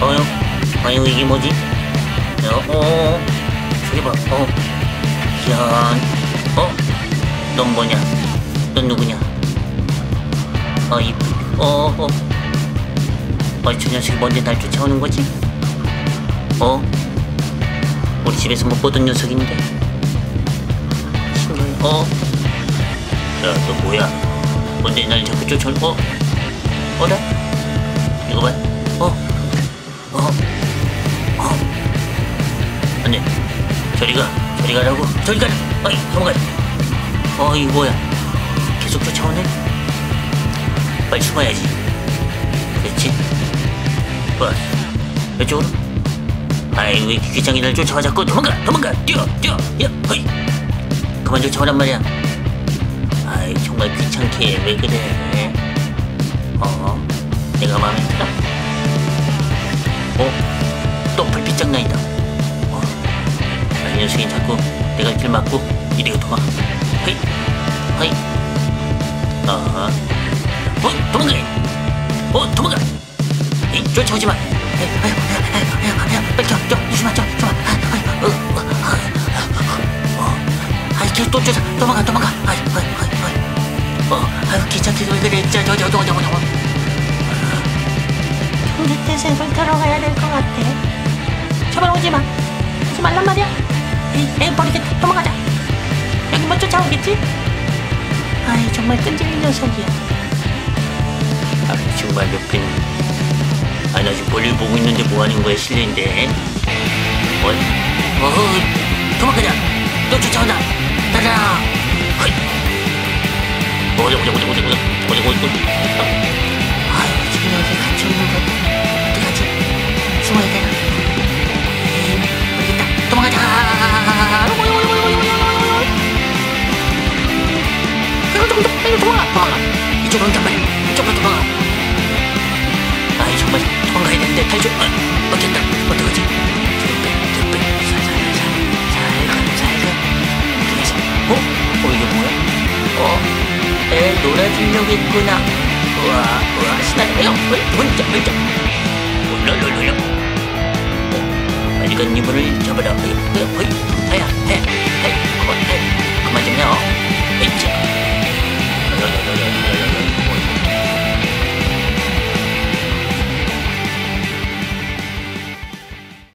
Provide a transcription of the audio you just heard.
어휴, 아유 이게 뭐지? 어, 어, 저기 봐, 어, 야, 어, 넌 뭐냐? 넌 누구냐? 어, 이, 어, 어, 어, 저 녀석이 뭔데 날 쫓아오는 거지? 어, 우리 집에서 못 보던 녀석인데. 신기해. 어, 야, 너 뭐야? 뭔데 날 자꾸 쫓아오? 어, 어라? 이거 봐, 어, 어, 어, 안돼, 저리 가, 저리 가라고, 저리 가라, 어이, 도망가. 어, 이 뭐야? 계속 쫓아오네. 빨리 숨어야지. 그렇지? 뭐, 이쪽으로? 아이, 왜 귀찮게 날 쫓아와 자꾸 도망가, 도망가, 뛰어, 뛰어, 야, 허이. 그만 쫓아오란 말이야. 아이, 정말 귀찮게 왜 그래? 어, 내가 마음에 들어? 어, 또 불빛 장 난이다. 어, 아, 이 녀석이 자꾸 내가 길 막고 이리로 도망가. 허이, 허이. 어, 어, 도망가! 어, 도망가! 에이, 쫓아오지 마! 에이, 아유, 아유, 아유, 아유, 빨리 뛰어, 조심하, 뛰어, 조심하. 아유, 어, 어, 어, 어, 아이, 걔또 쫓아, 도망가, 도망가. 아유, 아유, 아유, 아유. 어, 아유, 귀찮게 왜 그래, 저, 저, 저, 저, 저, 저, 저. 경주태세를 들어가야 될 것 같아. 제발 오지 마. 오지 말란 말이야. 버리겠다. 도망가자. 여기 뭐 쫓아오겠지? 아이, 정말 끈질긴 녀석이야. 아, 정말 옆에 아, 나 지금 볼일 보고 있는데 뭐 하는 거야, 실례인데. 어, 어, 도망가자. 또 쫓아온다. 따라. 허이. 어디, 어디, 어디, 어디, 어디, 어디, 어디, 어디. 이거 도망가, 도망가. 이쪽으로 온단 말이야. 이쪽으로 도망가. 아이 정말 도망가야 되는데 탈출. 아, 어쨌다. 어떡하지? 뒤로 빼, 뒤로 빼. 살살살살. 살금 살금. 그래서 어? 어 이게 뭐야? 어? 에 놀아주려고 했구나. 우와 우와 신나네요. 어이 혼자 혼자. 올라올라올라. 어? 빨간 이불을 잡아라. 어이 어이 어이.